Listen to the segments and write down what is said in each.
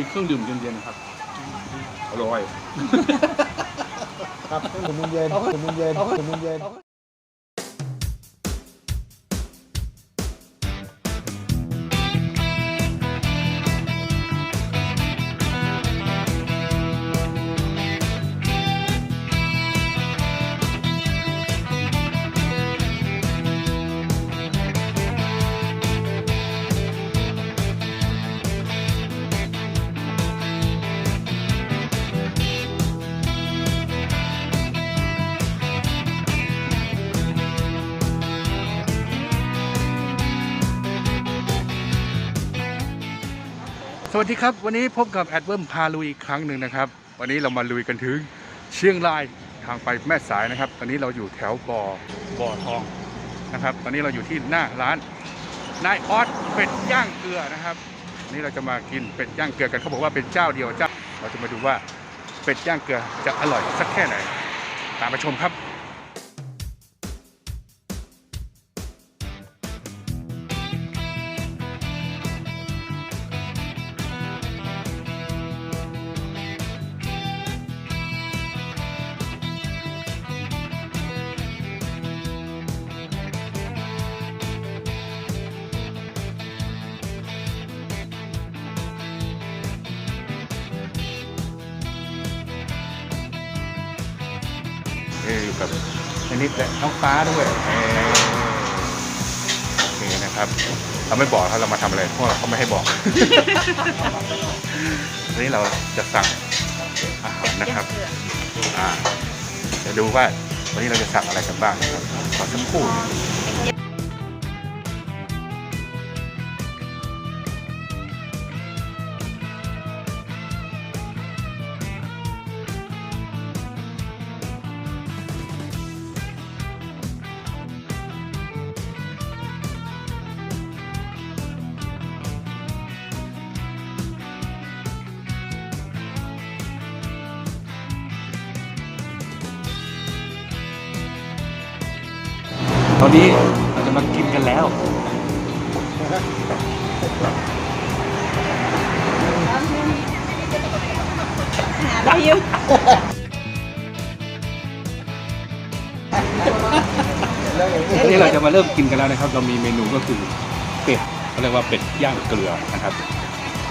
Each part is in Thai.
มีเครื่องดื่มเย็นๆนะครับ อร่อย ครับถึงมุมเย็นถึงมุมเย็นถึงมุมเย็น วัสดีครับ วันนี้พบกับแอดเวิร์มพาลุยอีกครั้งหนึ่งนะครับ วันนี้เรามาลุยกันถึงเชียงรายทางไปแม่สายนะครับ ตอนนี้เราอยู่แถวบ่อบ่อทองนะครับ ตอนนี้เราอยู่ที่หน้าร้านนายออสเป็ดย่างเกลือนะครับวันนี้เราจะมากินเป็ดย่างเกลือกันเขาบอกว่าเป็นเจ้าเดียวเจ้า เราจะมาดูว่าเป็ดย่างเกลือจะอร่อยสักแค่ไหน ตามไปชมครับ อออยู่กับอันนี้และน้องฟ้าด้วยเออโอเคนะครับ เราไม่บอกถ้าเรามาทำอะไรเพราะเขาไม่ให้บอก วันนี้เราจะสั่งอาหารนะครับอ่าจะดูว่าวันนี้เราจะสั่งอะไรกันบ้างนะครับขอสักครู่ ตอนนี้เราจะมากินกันแล้ว ได้อยุวันนี้เราจะมาเริ่มกินกันแล้วนะครับ เรามีเมนูก็คือเป็ดเขาเรียกว่าเป็ดย่างเกลือนะครับ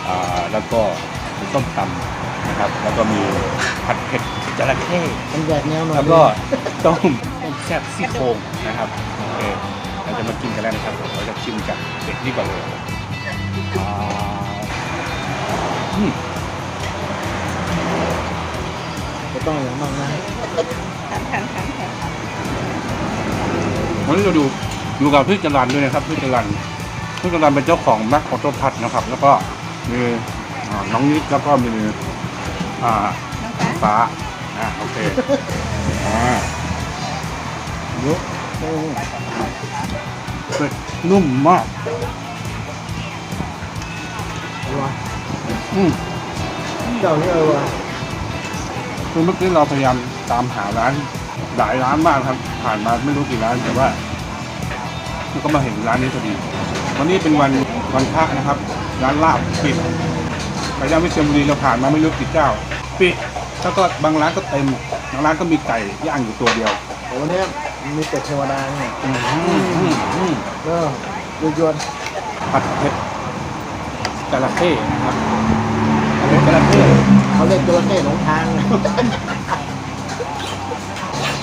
อ่าแล้วก็มีส้มตำนะครับ แล้วก็มีผัดเผ็ดจระเข้มันแยกแนวหน่อยแล้วก็ต้มต้มแซ่บซี่โครงนะครับโอเคเราจะมากินกันแล้วนะครับเราจะชิมจากเป็ดนี่ก่อนเลยอ่าอืมจะต้องอย่างมากนะขันขันขันขันวันนี้เราดูดูกับพี่จรันด้วยนะครับพี่จรันพี่จรันเป็นเจ้าของแม็กออโต้พัทนะครับ แล้วก็มีอ่าน้องนิดแล้วก็มีอ่าน้องฟ้าฟ้าอ่าโอเคอ่า เยอะโอ้เป็ดนุ่มมากอร่อยอืมเจ้านี่เออว่ะคือเมื่อกี้เราพยายามตามหาร้านหลายร้านมากครับ ผ่านมาไม่รู้กี่ร้านแต่ว่ามันก็มาเห็นร้านนี้พอดี วันนี้เป็นวันวันพระนะครับ ร้านลาบปิดไปย่างวิเชียรบุรีเราผ่านมาไม่รู้กี่เจ้าปิดแล้วก็บางร้านก็เต็มบางร้านก็มีไก่ย่างอยู่ตัวเดียวแต่วันนี้ มีเป็ดเทวดาเนี่ยอืมอืมอืมเออดูยวนผัดเผ็ดจระเข้นะครับผัดเผ็ดจระเข้เขาเล่นจระเข้หลงทาง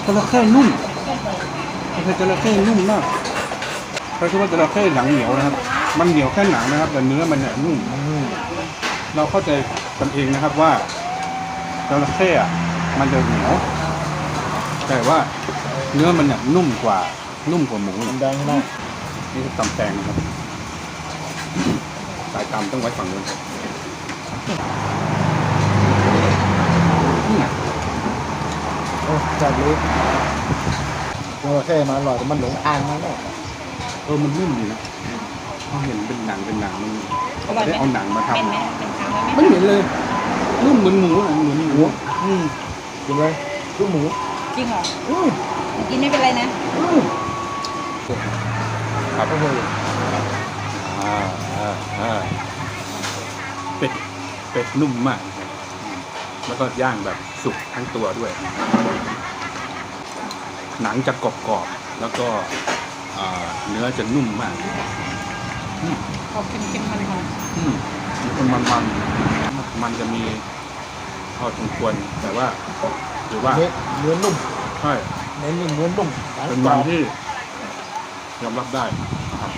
จระเข้นุ่มผัดเจระเข้นุ่มมากเพราะว่าจระเข้หนังเหนียวนะครับ มันเหนียวแค่หนังนะครับ แต่เนื้อมันเนี่ยนุ่มอืมเราเข้าใจกันเองนะครับว่าจระเข้อะมันจะเหนียว แต่ว่า เนื้อมันเนี่ยนุ่มกว่า นุ่มกว่าหมูมันแดงนะนี่คือตำแตงนะครับ สายตำต้องไว้ฝั่งนู้นอืมโอ้จัดเลยจระเข้มาอร่อยแต่มันหลงทางมาเนี่ยเออมันนุ่มดีนะเขาเห็นเป็นหนังเป็นหนังมันอร่อยไหมได้เอาหนังมาทเป็นไหมเป็นคำแล้วไหมำไม่เห็นเลยนุ่มเหมือนหมูอะเหมือนหมูอืมกินเลยลูกหมูจริงเหรออืม กินไม่เป็นไรนะอืมครับโอ้โหอ่าอ่าอ่าเป็ดเป็ดนุ่มมากนะครับอืมแล้วก็ย่างแบบสุกทั้งตัวด้วย หนังจะกรอบๆ แล้วก็อ่าเนื้อจะนุ่มมากออกเค็มๆมันหอมอืมมันมันมันมันจะมีพอสมควรแต่ว่าหรือว่าเนื้อเนื้อนุ่มใช่ เนื้อนุ่มเนื้อนุ่มหนังเป็นกรมัอนบที่ยอมรับได้นะครับ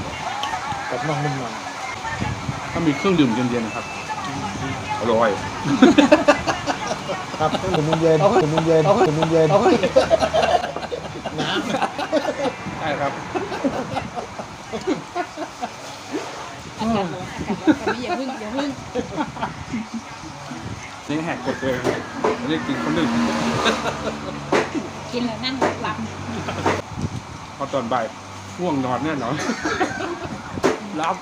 กับน่องนุ่มหน่อยถ้ามีเครื่องดื่มเย็นๆนะครับ อร่อย ครับถึงมือเย็นถึงมือเย็นถึงมือเย็นน้ใช่ครับ อากาศร้อนอากาศร้อนแต่ไม่อย่าพึ่งอย่าพึ่งนี่แหกกฎเลยไม่ได้กินคนหนึ่ง กินแล้วนั่งหลับพอตอนบ่ายง่วงนอนแน่นอนรับ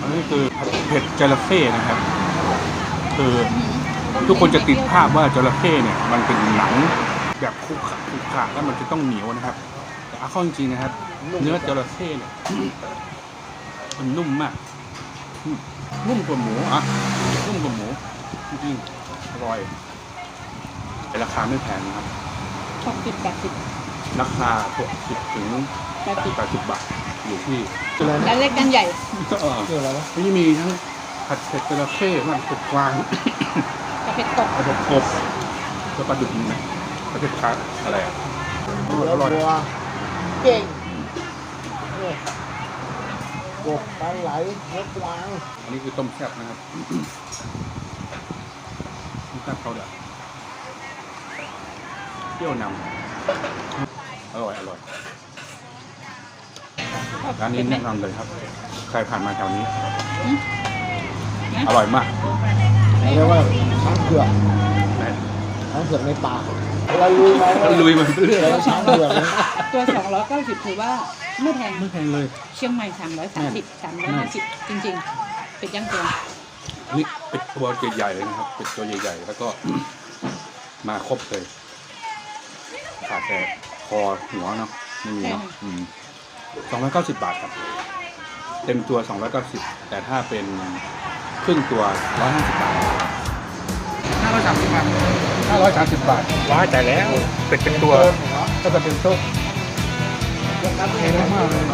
อันนี้คือผัดเผ็ดจระเข้นะครับ คือทุกคนจะติดภาพว่าจระเข้เนี่ย มันเป็นหนังแบบคุกขะคุกขะแล้วมันจะต้องเหนียวนะครับ แต่เอาเข้าจริงๆนะครับ เนื้อจระเข้เนี่ยมันนุ่มมากอืมนุ่มกว่าหมูอะนุ่มกว่าหมูจริงๆอร่อย แต่ราคาไม่แพงนะครับหกสิบแปดสิบราคา60ถึงแปดสิบ80บาทอยู่ที่ำชื่ออะไรด้านเล็กด้านใหญ่เออชื่ออะไรนะนี่มีทั้งผัดเผ็ดจระเข้มันเป็ดกวางกระเพ็ดตกผัดเผ็ดกบแล้วปลาดุกมีไหมผัดเผ็ดคาอะไรอะเนื้ออร่อยวัวเก่งเนี่ยกบปลาไหลเนื้อกวาง อันนี้คือต้มแซ่บนะครับต้มแซ่บเขาเดือดเป รี้ยวนำอร่อยอร่อยร้านนี้แนะนำเลยครับ ใครผ่านมาแถวนี้ อร่อยมากเรียกว่าช้างเผือกนะช้างเผือกในป่าเราลุยมาลุยมาเรื่อยแล้วช้างเผือกนะตัวสองร้อยเก้าสิบถือว่าไม่แพงไม่แพงเลย เชียงใหม่สามร้อยสามสิบสามร้อยห้าสิบจริงๆ เป็นย่างตัวนี่เป็ดตัวใหญ่ๆเลยนะครับเป็ดตัวใหญ่ๆแล้วก็มาครบเลย ขาดแต่คอหัวเนาะไม่มีเนาะสองร้อยเก้าสิบบาทครับ เต็มตัวสองร้อยเก้าสิบแต่ถ้าเป็นครึ่งตัวร้อยห้าสิบบาทห้าร้อยสามสิบบาทห้าร้อยสามสิบบาทว้าใจแล้วเป็ดเป็นตัวถ้าเกิดเป็นโต๊ะแพงมากเลย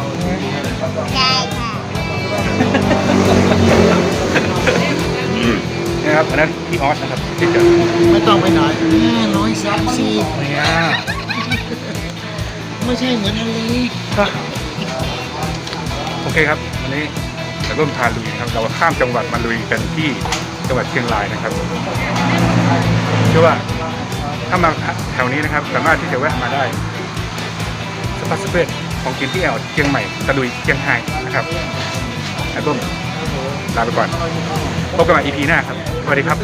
นี่ครับอันนั้นพี่ออสนะครับที่จะไม่ต้องไปไหนร้อยสามสี่เนี่ย ไม่ใช่เหมือนทะเลโอเคครับวันนี้จะร่วมพาลุยนะครับ เราข้ามจังหวัดมาลุยกันที่จังหวัดเชียงรายนะครับเชื่อว่าถ้ามาแถวนี้นะครับ สามารถที่จะแวะมาได้สปาสเปซของกินที่แอวเชียงใหม่ตะลุยเชียงไฮ้นะครับแล้วก็ลาไปก่อน พบกันใหม่ EP หน้าครับ สวัสดีครับ